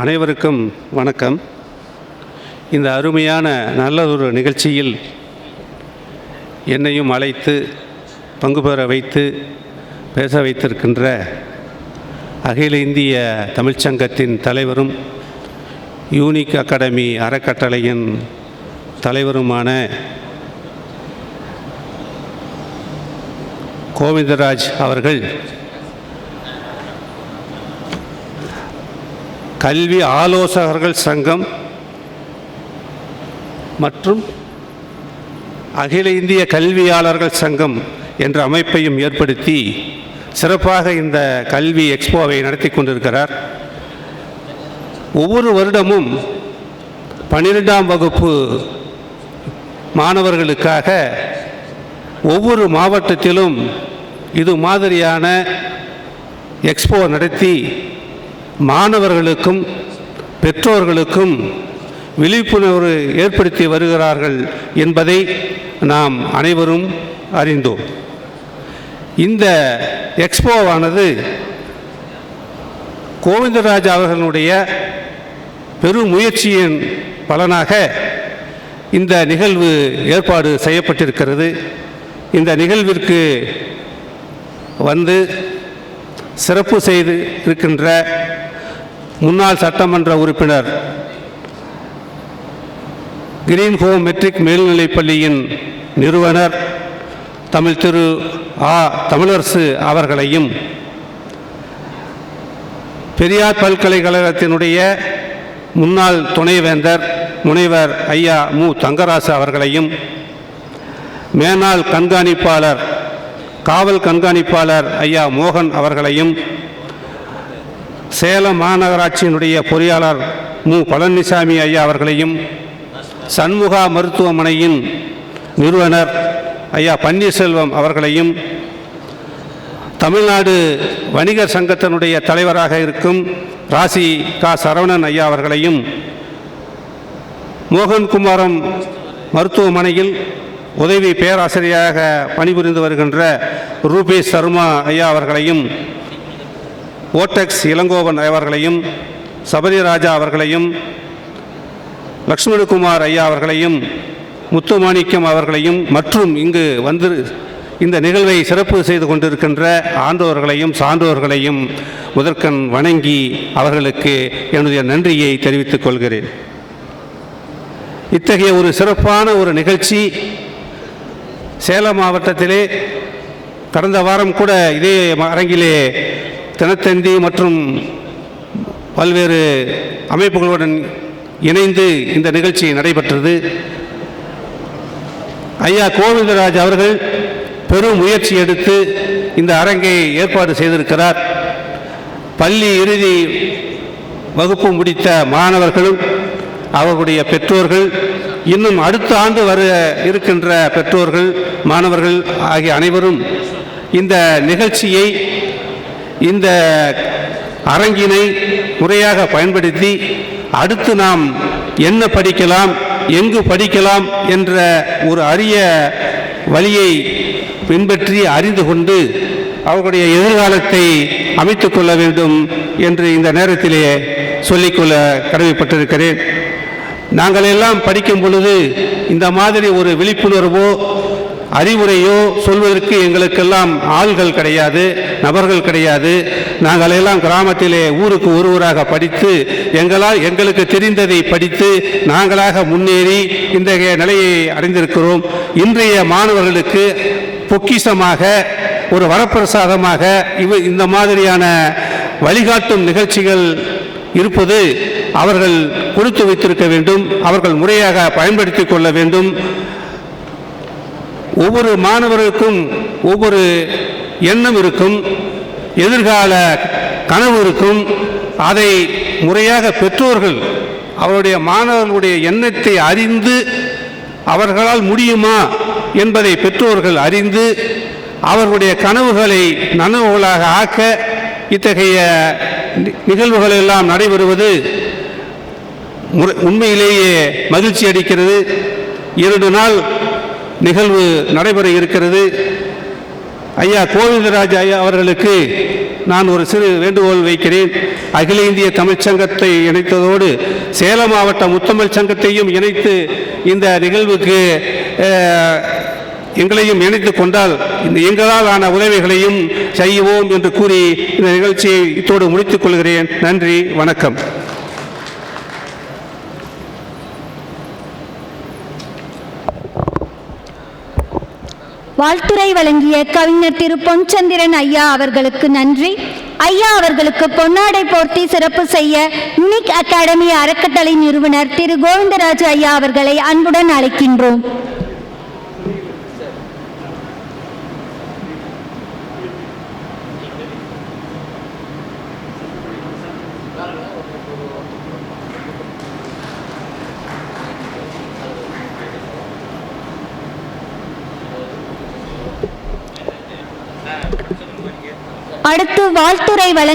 அனைவருக்கும் வணக்கம். இந்த அருமையான நல்லதொரு நிகழ்ச்சியில் என்னையும் அழைத்து பங்கு பெற வைத்து பேச வைத்திருக்கின்ற அகில இந்திய தமிழ்ச்சங்கத்தின் தலைவரும் யூனிக் அகாடமி அறக்கட்டளையின் தலைவருமான கோவிந்தராஜ் அவர்கள் கல்வி ஆலோசகர்கள் சங்கம் மற்றும் அகில இந்திய கல்வியாளர்கள் சங்கம் என்ற அமைப்பையும் ஏற்படுத்தி சிறப்பாக இந்த கல்வி எக்ஸ்போவை நடத்தி கொண்டிருக்கிறார். ஒவ்வொரு வருடமும் பன்னிரெண்டாம் வகுப்பு மாணவர்களுக்காக ஒவ்வொரு மாவட்டத்திலும் இது மாதிரியான எக்ஸ்போ நடத்தி மாணவர்களுக்கும் பெற்றோர்களுக்கும் விழிப்புணர்வு ஏற்படுத்தி வருகிறார்கள் என்பதை நாம் அனைவரும் அறிந்தோம். இந்த எக்ஸ்போவானது கோவிந்தராஜ் அவர்களுடைய பெரும் முயற்சியின் பலனாக இந்த நிகழ்வு ஏற்பாடு செய்யப்பட்டிருக்கிறது. இந்த நிகழ்விற்கு வந்து சிறப்பு செய்து இருக்கின்ற முன்னாள் சட்டமன்ற உறுப்பினர் கிரீன் ஹோம் மெட்ரிக் மேல்நிலைப் பள்ளியின் நிறுவனர் தமிழ் திரு ஆ. தமிழரசு அவர்களையும் பெரியார் பல்கலைக்கழகத்தினுடைய முன்னாள் துணைவேந்தர் முனைவர் ஐயா மு. தங்கராசு அவர்களையும் மேனாள் கண்காணிப்பாளர் காவல் கண்காணிப்பாளர் ஐயா மோகன் அவர்களையும் சேலம் மாநகராட்சியினுடைய பொறியாளர் மு. பழனிசாமி ஐயா அவர்களையும் சண்முகா மருத்துவமனையின் நிறுவனர் ஐயா பன்னீர்செல்வம் அவர்களையும் தமிழ்நாடு வணிகர் சங்கத்தினுடைய தலைவராக இருக்கும் ராசி கா. சரவணன் ஐயா அவர்களையும் மோகன்குமாரம் மருத்துவமனையில் உதவி பேராசிரியராக பணிபுரிந்து வருகின்ற ரூபேஷ் சர்மா ஐயா அவர்களையும் ஓட்டெக்ஸ் இளங்கோவன் அவர்களையும் சபரிராஜா அவர்களையும் லக்ஷ்மணகுமார் ஐயா அவர்களையும் முத்துமாணிக்கம் அவர்களையும் மற்றும் இங்கு வந்து இந்த நிகழ்வை சிறப்பு செய்து கொண்டிருக்கின்ற ஆண்டோர்களையும் சான்றோர்களையும் முதற்கண் வணங்கி அவர்களுக்கு என்னுடைய நன்றியை தெரிவித்துக் கொள்கிறேன். இத்தகைய ஒரு சிறப்பான ஒரு நிகழ்ச்சி சேலம் மாவட்டத்திலே கடந்த வாரம் கூட இதே அரங்கிலே தினத்தந்தி மற்றும் பல்வேறு அமைப்புகளுடன் இணைந்து இந்த நிகழ்ச்சி நடைபெற்றது. ஐயா கோவிந்தராஜ் அவர்கள் பெரும் முயற்சி எடுத்து இந்த அரங்கை ஏற்பாடு செய்திருக்கிறார். பள்ளி இறுதி வகுப்பு முடித்த மாணவர்களும் அவர்களுடைய பெற்றோர்கள் இன்னும் அடுத்த ஆண்டு வர இருக்கின்ற பெற்றோர்கள் மாணவர்கள் ஆகிய அனைவரும் இந்த நிகழ்ச்சியை இந்த அரங்கினை முறையாக பயன்படுத்தி அடுத்து நாம் என்ன படிக்கலாம் எங்கு படிக்கலாம் என்ற ஒரு அரிய வழியை பின்பற்றி அறிந்து கொண்டு அவர்களுடைய எதிர்காலத்தை அமைத்து கொள்ள வேண்டும் என்று இந்த நேரத்திலே சொல்லிக்கொள்ள கடமைப்பட்டிருக்கிறேன். நாங்கள் எல்லாம் படிக்கும் பொழுது இந்த மாதிரி ஒரு விழிப்புணர்வோ அறிவுரையோ சொல்வதற்கு எங்களுக்கெல்லாம் ஆள்கள் கிடையாது நபர்கள் கிடையாது. நாங்கள் எல்லாம் கிராமத்திலே ஊருக்கு ஒருவராக படித்து எங்களால் எங்களுக்கு தெரிந்ததை படித்து நாங்களாக முன்னேறி இன்றைய நிலையை அடைந்திருக்கிறோம் இன்றைய மாணவர்களுக்கு பொக்கிஷமாக ஒரு வரப்பிரசாதமாக இவ இந்த மாதிரியான வழிகாட்டும் நிகழ்ச்சிகள் இருப்பது அவர்கள் கொடுத்து வைத்திருக்க வேண்டும் அவர்கள் முறையாக பயன்படுத்தி கொள்ள வேண்டும். ஒவ்வொரு மாணவருக்கும் ஒவ்வொரு எண்ணம் இருக்கும் எதிர்கால கனவு இருக்கும். அதை முறையாக பெற்றோர்கள் அவருடைய மாணவர்களுடைய எண்ணத்தை அறிந்து அவர்களால் முடியுமா என்பதை பெற்றோர்கள் அறிந்து அவர்களுடைய கனவுகளை நனவுகளாக ஆக்க இத்தகைய நிகழ்வுகளெல்லாம் நிகழ்வுகள் எல்லாம் நடைபெறுவது முறை- உண்மையிலேயே மகிழ்ச்சி அளிக்கிறது. இரண்டு நாள் நிகழ்வு நடைபெற இருக்கிறது. ஐயா கோவிந்தராஜ் ஐயா அவர்களுக்கு நான் ஒரு சிறு வேண்டுகோள் வைக்கிறேன். அகில இந்திய தமிழ்ச் சங்கத்தை இணைத்ததோடு சேலம் மாவட்ட முத்தமிழ் சங்கத்தையும் இணைத்து இந்த நிகழ்வுக்கு எங்களையும் இணைத்து கொண்டால் இந்த எங்களால் ஆன உதவிகளையும் செய்வோம் என்று கூறி இந்த நிகழ்ச்சியை இத்தோடு முடித்துக் கொள்கிறேன். நன்றி வணக்கம். வாழ்த்துரை வழங்கிய கவிஞர் திரு பொன்சந்திரன் ஐயா அவர்களுக்கு நன்றி. ஐயா அவர்களுக்கு பொன்னாடை போர்த்தி சிறப்பு செய்ய நிக் அகாடமி அறக்கட்டளை நிறுவனர் திரு கோவிந்தராஜ் ஐயா அவர்களை அன்புடன் அழைக்கின்றோம். அடுத்து வாழ்த்துறை வழங்க